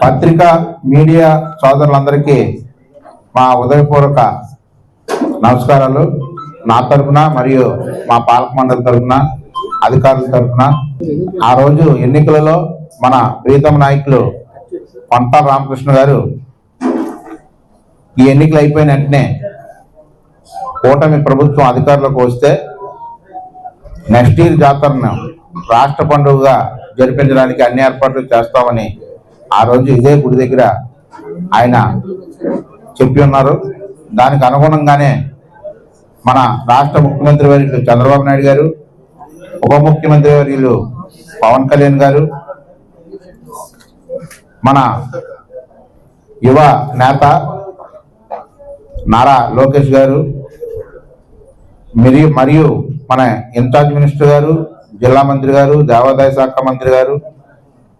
పత్రికా మీడియా సోదరులందరికీ మా ఉదయపూర్వక నమస్కారాలు. నా తరపున మరియు మా పాలక మండలి తరఫున అధికారుల తరఫున ఆ రోజు ఎన్నికలలో మన ప్రీతమ నాయకులు పంట రామకృష్ణ గారు ఈ ఎన్నికలు అయిపోయిన వెంటనే కూటమి ప్రభుత్వం అధికారంలోకి వస్తే నెక్స్ట్ ఇయర్ జాతరను రాష్ట్ర పండుగగా జరిపించడానికి అన్ని ఏర్పాట్లు చేస్తామని ఆ రోజు ఇదే గుడి దగ్గర ఆయన చెప్పి ఉన్నారు. దానికి అనుగుణంగానే మన రాష్ట్ర ముఖ్యమంత్రి వర్యులు చంద్రబాబు నాయుడు గారు ఉప ముఖ్యమంత్రి వర్యులు పవన్ కళ్యాణ్ గారు మన యువ నేత నారా లోకేష్ గారు మరియు మరియు మన ఇన్ఛార్జ్ మినిస్టర్ గారు జిల్లా మంత్రి గారు దేవాదాయ శాఖ మంత్రి గారు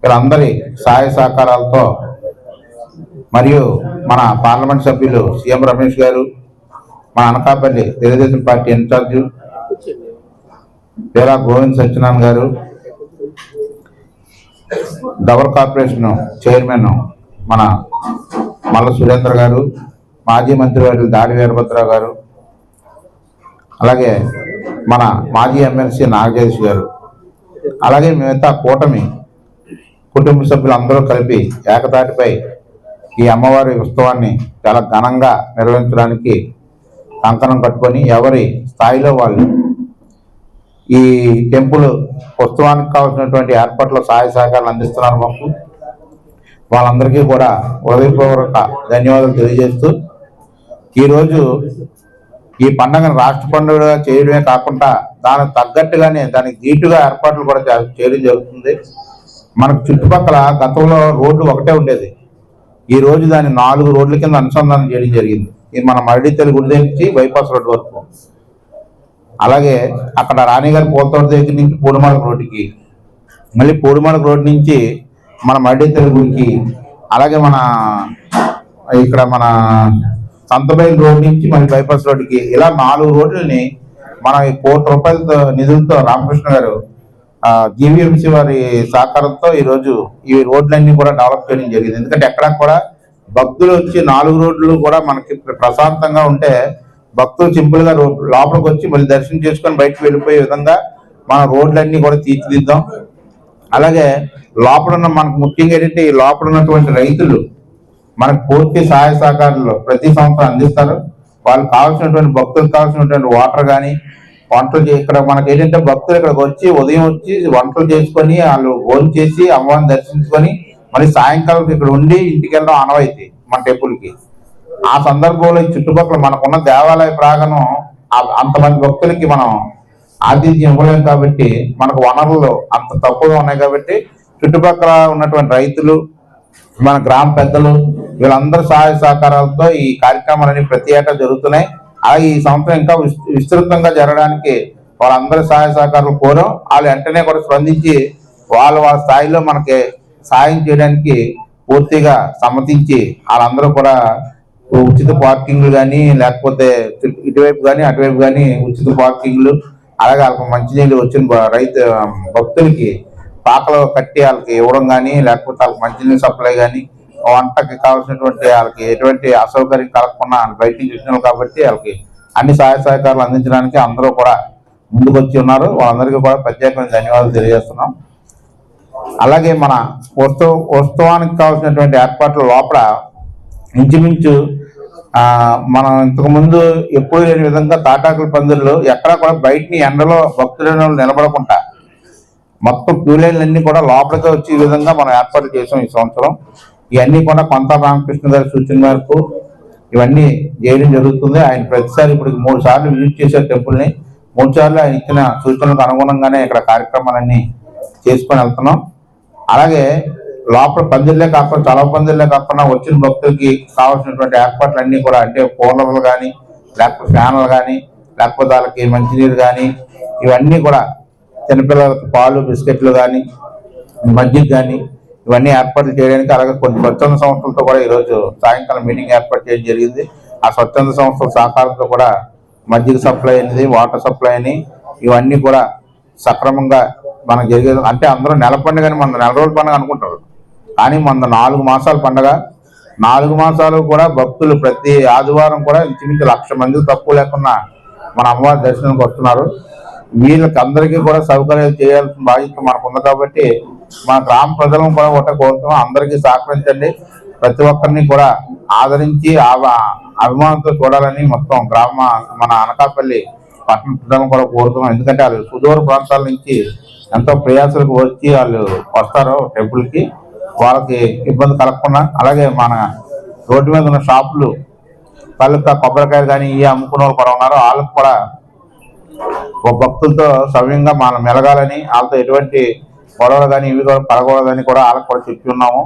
వీళ్ళందరి సహాయ సహకారాలతో మరియు మన పార్లమెంట్ సభ్యులు సీఎం రమేష్ గారు మన అనకాపల్లి తెలుగుదేశం పార్టీ ఇన్ఛార్జ్ పేరా గోవింద్ సత్యనారాయణ గారు డబల్ కార్పొరేషన్ చైర్మన్ మన మల్ల సురేంద్ర గారు మాజీ మంత్రివర్యులు దాడి వీరభద్రరావు గారు అలాగే మన మాజీ ఎమ్మెల్సీ నాగజేష్ గారు అలాగే మిగతా కూటమి కుటుంబ సభ్యులు అందరూ కలిపి ఏకతాటిపై ఈ అమ్మవారి ఉత్సవాన్ని చాలా ఘనంగా నిర్వహించడానికి కంకణం కట్టుకొని ఎవరి స్థాయిలో వాళ్ళు ఈ టెంపుల్ ఉత్సవానికి కావాల్సినటువంటి ఏర్పాట్ల సహాయ సహకారాలు అందిస్తున్నారు మాకు. వాళ్ళందరికీ కూడా హృదయపూర్వక ధన్యవాదాలు తెలియజేస్తూ ఈరోజు ఈ పండుగను రాష్ట్ర పండుగగా చేయడమే కాకుండా దానికి తగ్గట్టుగానే దానికి దీటుగా ఏర్పాట్లు కూడా చేయడం జరుగుతుంది. మనకు చుట్టుపక్కల గతంలో రోడ్డు ఒకటే ఉండేది. ఈ రోజు దాన్ని నాలుగు రోడ్ల కింద అనుసంధానం చేయడం జరిగింది. ఇది మన మరడితల్లి గుడి నుంచి బైపాస్ రోడ్ వరకు. అలాగే అక్కడ రాణిగారి పోతోట దగ్గర నుంచి పూడిమాడక రోడ్డుకి మళ్ళీ పూడిమాడక రోడ్డు నుంచి మన మరడితల్లి గుడికి అలాగే మన ఇక్కడ మన సంతబైల్ రోడ్ నుంచి మన బైపాస్ రోడ్డుకి ఇలా నాలుగు రోడ్లని మన కోటి రూపాయలతో నిధులతో రామకృష్ణ గారు జీవీఎంసీ వారి సహకారంతో ఈ రోజు ఈ రోడ్లన్నీ కూడా డెవలప్ చేయడం జరిగింది. ఎందుకంటే ఎక్కడ కూడా భక్తులు వచ్చి నాలుగు రోడ్లు కూడా మనకి ప్రశాంతంగా ఉంటే భక్తులు సింపుల్గా లోపలికి వచ్చి మళ్ళీ దర్శనం చేసుకొని బయటకు వెళ్ళిపోయే విధంగా మన రోడ్లన్నీ కూడా తీర్చిదిద్దాం. అలాగే లోపల ఉన్న మనకు ముఖ్యంగా ఏంటంటే ఈ లోపల ఉన్నటువంటి రైతులు మనకు పూర్తి సహాయ సహకారాలు ప్రతి సంవత్సరం అందిస్తారు. వాళ్ళకి కావాల్సినటువంటి భక్తులకు కావాల్సినటువంటి వాటర్ కానీ వంటలు చే- ఇక్కడ మనకి ఏంటంటే భక్తులు ఇక్కడికి వచ్చి ఉదయం వచ్చి వంటలు చేసుకొని వాళ్ళు భోజనం చేసి అమ్మవారిని దర్శించుకొని మళ్ళీ సాయంకాలం ఇక్కడ ఉండి ఇంటికి వెళ్ళడం అనవైతే మన టెంపుల్కి. ఆ సందర్భంలో ఈ చుట్టుపక్కల మనకున్న దేవాలయ ప్రాంగణం అంతమంది భక్తులకి మనం ఆతిథ్యం ఇవ్వలేం కాబట్టి మనకు వనరులు అంత తక్కువగా ఉన్నాయి కాబట్టి చుట్టుపక్కల ఉన్నటువంటి రైతులు మన గ్రామ పెద్దలు వీళ్ళందరి సహాయ సహకారాలతో ఈ కార్యక్రమాలన్నీ ప్రతి ఏటా జరుగుతున్నాయి. ఈ సంవత్సరం ఇంకా విస్తృతంగా జరగడానికి వాళ్ళందరి సహాయ సహకారాలు కోరాం. వాళ్ళు వెంటనే కూడా స్పందించి వాళ్ళ వాళ్ళ స్థాయిలో మనకి సాయం చేయడానికి పూర్తిగా సమ్మతించి వాళ్ళందరూ కూడా ఉచిత పార్కింగ్లు కానీ లేకపోతే ఇటువైపు కానీ అటువైపు కానీ ఉచిత పార్కింగ్లు అలాగే వాళ్ళకి మంచినీళ్ళు వచ్చిన రైతు భక్తులకి పాకలు కట్టి వాళ్ళకి ఇవ్వడం కానీ లేకపోతే వాళ్ళకి మంచినీళ్ళు సప్లై కానీ వంటకి కావాల్సినటువంటి వాళ్ళకి ఎటువంటి అసౌకర్యం కలగకుండా వాళ్ళు బయట నుంచి కాబట్టి వాళ్ళకి అన్ని సహాయ సహకారాలు అందించడానికి అందరూ కూడా ముందుకొచ్చి ఉన్నారు. వాళ్ళందరికీ కూడా ప్రత్యేకమైన ధన్యవాదాలు తెలియజేస్తున్నాం. అలాగే మన ఉత్సవ ఉత్సవానికి కావాల్సినటువంటి ఏర్పాట్ల లోపల ఇంచుమించు మనం ఇంతకుముందు ఎప్పుడు లేని విధంగా తాటాకుల పందిర్లు ఎక్కడ కూడా బయటని ఎండలో భక్తులైన నిలబడకుండా మొత్తం క్యూ కూడా లోపలికి వచ్చే విధంగా మనం ఏర్పాటు చేసాం ఈ సంవత్సరం. ఇవన్నీ కూడా కొంత రామకృష్ణ గారి సూచన మేరకు ఇవన్నీ చేయడం జరుగుతుంది. ఆయన ప్రతిసారి ఇప్పుడు మూడు సార్లు విజిట్ చేశారు టెంపుల్ని. మూడు సార్లు ఆయన ఇచ్చిన సూచనలకు అనుగుణంగానే ఇక్కడ కార్యక్రమాలన్నీ చేసుకొని వెళ్తున్నాం. అలాగే లోపల పందిళ్ళే కాకుండా చలవ పందిళ్ళే కాకుండా వచ్చిన భక్తులకి కావాల్సినటువంటి ఏర్పాట్లు అన్నీ కూడా అంటే కూలర్లు కానీ లేకపోతే ఫ్యాన్లు కానీ లేకపోతే వాళ్ళకి మంచినీరు కానీ ఇవన్నీ కూడా చిన్నపిల్లలకి పాలు బిస్కెట్లు కానీ మజ్జిగ కానీ ఇవన్నీ ఏర్పాట్లు చేయడానికి అలాగే కొన్ని స్వచ్ఛంద సంస్థలతో కూడా ఈరోజు సాయంకాలం మీటింగ్ ఏర్పాటు చేయడం జరిగింది. ఆ స్వచ్ఛంద సంస్థల సహకారంతో కూడా మజ్జిగ సప్లై అనేది వాటర్ సప్లై అని ఇవన్నీ కూడా సక్రమంగా మనకు జరిగేది అంటే అందరూ నెల పండుగ అని మన నెల రోజుల పండుగ అనుకుంటారు. కానీ మన నాలుగు మాసాల పండగ. నాలుగు మాసాలు కూడా భక్తులు ప్రతి ఆదివారం కూడా ఇంచుమించు లక్ష మంది తక్కువ లేకుండా మన అమ్మవారి దర్శనానికి వస్తున్నారు. వీళ్ళకి అందరికీ కూడా సౌకర్యాలు చేయాల్సిన బాధ్యత మనకు ఉంది కాబట్టి మన గ్రామ ప్రజలను కూడా ఒకటే కోరుతున్నాం. అందరికీ సహకరించండి. ప్రతి ఒక్కరిని కూడా ఆదరించి ఆ- అభిమానంతో చూడాలని మొత్తం గ్రామ మన అనకాపల్లి పట్టణ ప్రజలను కూడా కోరుతున్నాం. ఎందుకంటే వాళ్ళు సుదూర ప్రాంతాల నుంచి ఎంతో ప్రయాసాలకు వచ్చి వాళ్ళు వస్తారు టెంపుల్కి. వాళ్ళకి ఇబ్బంది కలగకుండా. అలాగే మన రోడ్డు మీద ఉన్న షాపులు పళ్ళక కొబ్బరికాయలు కానీ ఇవి అమ్ముకునే వాళ్ళు కూడా ఉన్నారు. వాళ్ళకి కూడా ఒక భక్తులతో సవ్యంగా మనం మెలగాలని వాళ్ళతో ఎటువంటి గొడవలు కానీ ఇవి కూడా పడకూడదని కూడా వాళ్ళకి కూడా చెప్పి ఉన్నాము.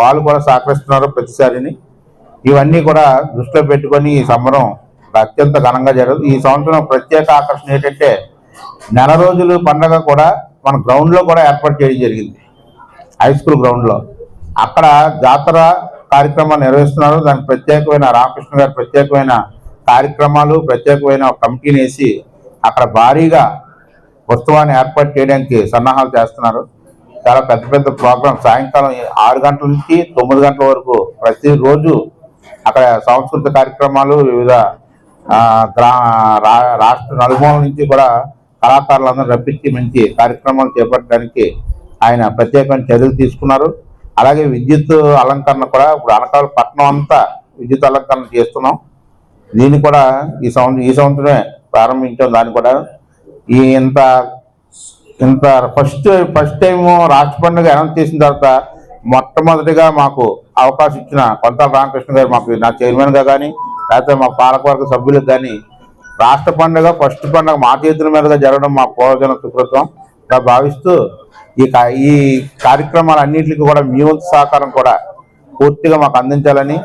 వాళ్ళు కూడా సహకరిస్తున్నారు ప్రతిసారిని. ఇవన్నీ కూడా దృష్టిలో పెట్టుకొని ఈ సంబరం అత్యంత ఘనంగా జరగదు. ఈ సంవత్సరం ప్రత్యేక ఆకర్షణ ఏంటంటే నెల రోజులు పండగ కూడా మన గ్రౌండ్లో కూడా ఏర్పాటు చేయడం జరిగింది. హై స్కూల్ గ్రౌండ్లో అక్కడ జాతర కార్యక్రమాలు నిర్వహిస్తున్నారు. దానికి ప్రత్యేకమైన రామకృష్ణ గారు ప్రత్యేకమైన కార్యక్రమాలు ప్రత్యేకమైన కమిటీని వేసి అక్కడ భారీగా ఉత్సవాన్ని ఏర్పాటు చేయడానికి సన్నాహాలు చేస్తున్నారు. చాలా పెద్ద పెద్ద ప్రోగ్రామ్ సాయంకాలం ఆరు గంటల నుంచి తొమ్మిది గంటల వరకు ప్రతిరోజు అక్కడ సాంస్కృతిక కార్యక్రమాలు వివిధ రాష్ట్ర నలుమూల నుంచి కూడా కళాకారులందరూ రప్పించి మంచి కార్యక్రమాలు చేపట్టడానికి ఆయన ప్రత్యేకమైన చర్యలు తీసుకున్నారు. అలాగే విద్యుత్ అలంకరణ కూడా ఇప్పుడు అనకాల పట్టణం అంతా విద్యుత్ అలంకరణ చేస్తున్నాం. దీన్ని కూడా ఈ సంవత్సరం ఈ సంవత్సరమే ప్రారంభించాం. దాన్ని కూడా ఈ ఇంత ఇంత ఫస్ట్ ఫస్ట్ టైం రాష్ట్ర పండుగ అనౌన్స్ చేసిన తర్వాత మొట్టమొదటిగా మాకు అవకాశం ఇచ్చిన కొంత రామకృష్ణ గారు మాకు నా చైర్మన్గా కానీ లేకపోతే మా పాలకవర్గ సభ్యులకు కానీ రాష్ట్ర పండుగ ఫస్ట్ పండుగ మా చేతుల మీదుగా జరగడం మా పూర్వజన సుకృతం. గా భావిస్తూ ఈ కా- ఈ కార్యక్రమాలన్నింటికి కూడా మీ సహకారం కూడా పూర్తిగా మాకు అందించాలని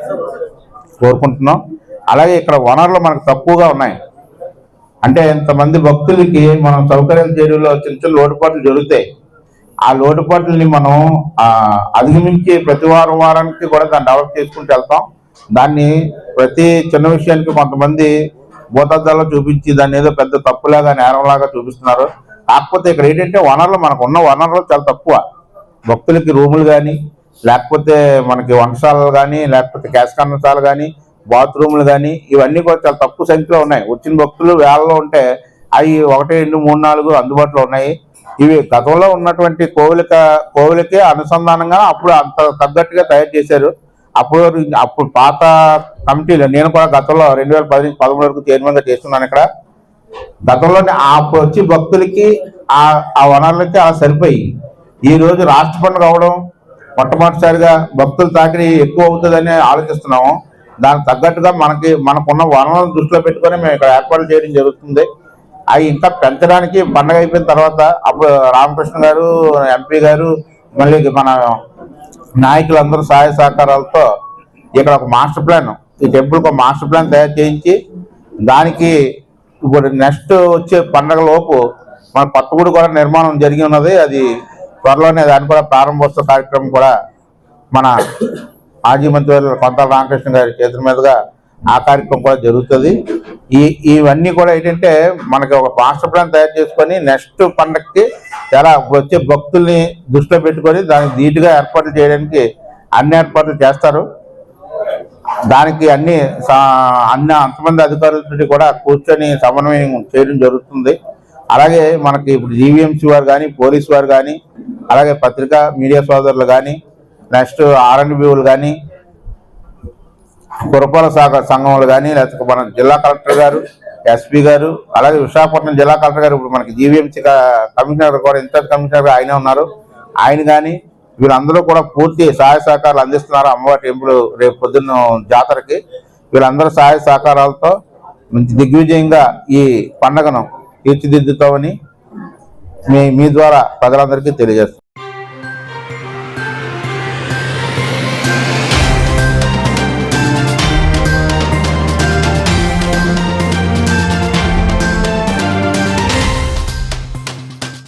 కోరుకుంటున్నాం. అలాగే ఇక్కడ వనరులు మనకు తక్కువగా ఉన్నాయి. అంటే ఇంతమంది భక్తులకి మనం సౌకర్యం చేరువలో చిన్న చిన్న లోటుపాట్లు జరుగుతాయి. ఆ లోటుపాట్లని మనం అధిగమించి ప్రతి వారం వారానికి కూడా దాన్ని డెవలప్ చేసుకుంటూ వెళ్తాం. దాన్ని ప్రతి చిన్న విషయానికి కొంతమంది భూతద్దాలో చూపించి దాన్ని ఏదో పెద్ద తప్పులాగా నేరంలాగా చూపిస్తున్నారు. కాకపోతే ఇక్కడ ఏంటంటే వనరులు మనకు ఉన్న వనరులు చాలా తక్కువ. భక్తులకి రూములు కానీ లేకపోతే మనకి వంటశాలలు కానీ లేకపోతే గ్యాస్ కన్నశాలు కానీ బాత్రూమ్లు కానీ ఇవన్నీ కూడా చాలా తక్కువ సంఖ్యలో ఉన్నాయి. వచ్చిన భక్తులు వేలలో ఉంటే అవి ఒకటి రెండు మూడు నాలుగు అందుబాటులో ఉన్నాయి. ఇవి గతంలో ఉన్నటువంటి కోవిలిక కోవిలకి అనుసంధానంగా అప్పుడు అంత తగ్గట్టుగా తయారు చేశారు. అప్పుడు అప్పుడు పాత కమిటీలు నేను కూడా గతంలో రెండు వేల పది నుంచి పదమూడు వరకు చైర్మన్గా చేస్తున్నాను ఇక్కడ. గతంలోనే అప్పుడు వచ్చి భక్తులకి ఆ ఆ వనరులకి అలా సరిపోయి. ఈ రోజు రాష్ట్ర పండుగ అవడం మొట్టమొదటిసారిగా భక్తులు తాకిడి ఎక్కువ అవుతుందని ఆలోచిస్తున్నాము. దానికి తగ్గట్టుగా మనకి మనకున్న వనరులను దృష్టిలో పెట్టుకొని మేము ఇక్కడ ఏర్పాట్లు చేయడం జరుగుతుంది. అవి ఇంకా పెంచడానికి పండగ అయిపోయిన తర్వాత అప్పుడు రామకృష్ణ గారు ఎంపీ గారు మళ్ళీ మన నాయకులందరూ సహాయ సహకారాలతో ఇక్కడ ఒక మాస్టర్ ప్లాన్ ఈ టెంపుల్కి ఒక మాస్టర్ ప్లాన్ తయారు చేయించి దానికి ఇప్పుడు నెక్స్ట్ వచ్చే పండగ లోపు మన పట్టుగుడి కూడా నిర్మాణం జరిగి ఉన్నది. అది త్వరలోనే దాని కూడా ప్రారంభోత్సవ కార్యక్రమం కూడా మన మాజీ మంత్రి కొంత రామకృష్ణ గారి చేతుల మీదుగా ఆ కార్యక్రమం కూడా జరుగుతుంది. ఈ ఇవన్నీ కూడా ఏంటంటే మనకి ఒక మాస్టర్ ప్లాన్ తయారు చేసుకొని నెక్స్ట్ పండగకి చాలా వచ్చే భక్తుల్ని దృష్టిలో పెట్టుకొని దానికి ధీటుగా ఏర్పాట్లు చేయడానికి అన్ని ఏర్పాట్లు చేస్తారు. దానికి అన్ని అన్ని అంతమంది అధికారులతో కూడా కూర్చొని సమన్వయం చేయడం జరుగుతుంది. అలాగే మనకి ఇప్పుడు జీవీఎంసీ వారు కానీ పోలీసు వారు కానీ అలాగే పత్రికా మీడియా సోదరులు కానీ నెక్స్ట్ ఆర్ఎండ్బీలు కానీ పురపాలక శాఖ సంఘములు కానీ లేకపోతే మన జిల్లా కలెక్టర్ గారు ఎస్పీ గారు అలాగే విశాఖపట్నం జిల్లా కలెక్టర్ గారు ఇప్పుడు మనకి జీవీఎంసీ కమిషనర్ కూడా ఇన్ఛార్జ్ కమిషనర్ ఆయనే ఉన్నారు. ఆయన కానీ వీళ్ళందరూ కూడా పూర్తి సహాయ సహకారాలు అందిస్తున్నారు అమ్మవారి టెంపుల్ రేపు పొద్దున్న జాతరకి. వీళ్ళందరూ సహాయ సహకారాలతో మంచి దిగ్విజయంగా ఈ పండగను తీర్చిదిద్దుతామని మీ మీ ద్వారా ప్రజలందరికీ తెలియజేస్తాం